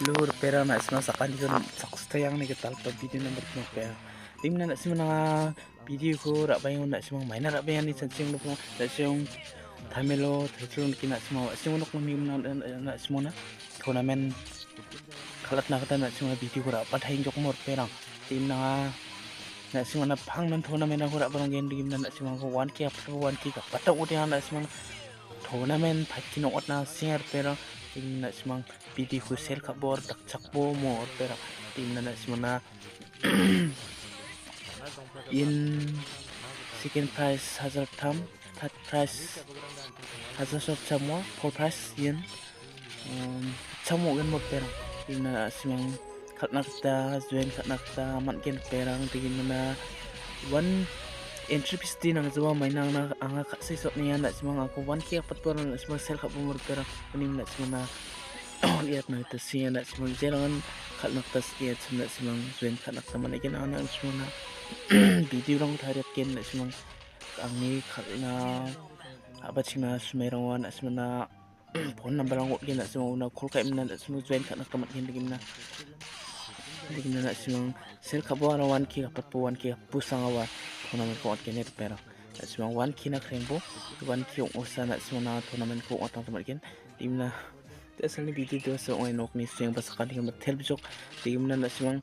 luhur pera na sima sakali ko saksta yang ni ketal pa video number mo pera. Tim na sima na video ko ra bayo na sima may na ra bayan ni sansing no po na siyong tamelo tetron kina siyong no kung na na sima na tournament. Kalat na kata na sima video ko ra patay jok mor pera. Tim na na sima na pang nan tournament ako ra barang gen dim na sima ko one k up one k ka patang uti na sima tournament pati no ot na singer pera tim na simang pidi ko sel ka bor dak chak bo mo pera. Tim na na simana in second prize hazar tham third prize hazar shot chamwa fourth prize yin um, chamo gan mo pera. Tim na simang khatna ta join khatna ta man gen pera. Tigin na one entry piece din ang zawa may nang na ang kasi so niya na si mga ako one kaya pat na si mga sel ka bumur pero kuning na si mga lihat na ito siya na si mga jelangan kal naktas iya si na si mga zuen kal nakta man ikin ana ang si mga video lang tariat ken na si mga ang ni kal na abat si mga sumayrawan na si mga phone number lang ko na si mga una call ka imna na si mga zuen kal nakta man ikin digim na digim na na si mga sel ka buwan one kaya pat po one kaya pusang awa tournament ko at kinit pero at simang one kina krembo one ki yung usa na simang na tournament ko at ang tamakin tim na asal ni video do so ngayon ok ni siyang basa kanina matel bijok tim na na simang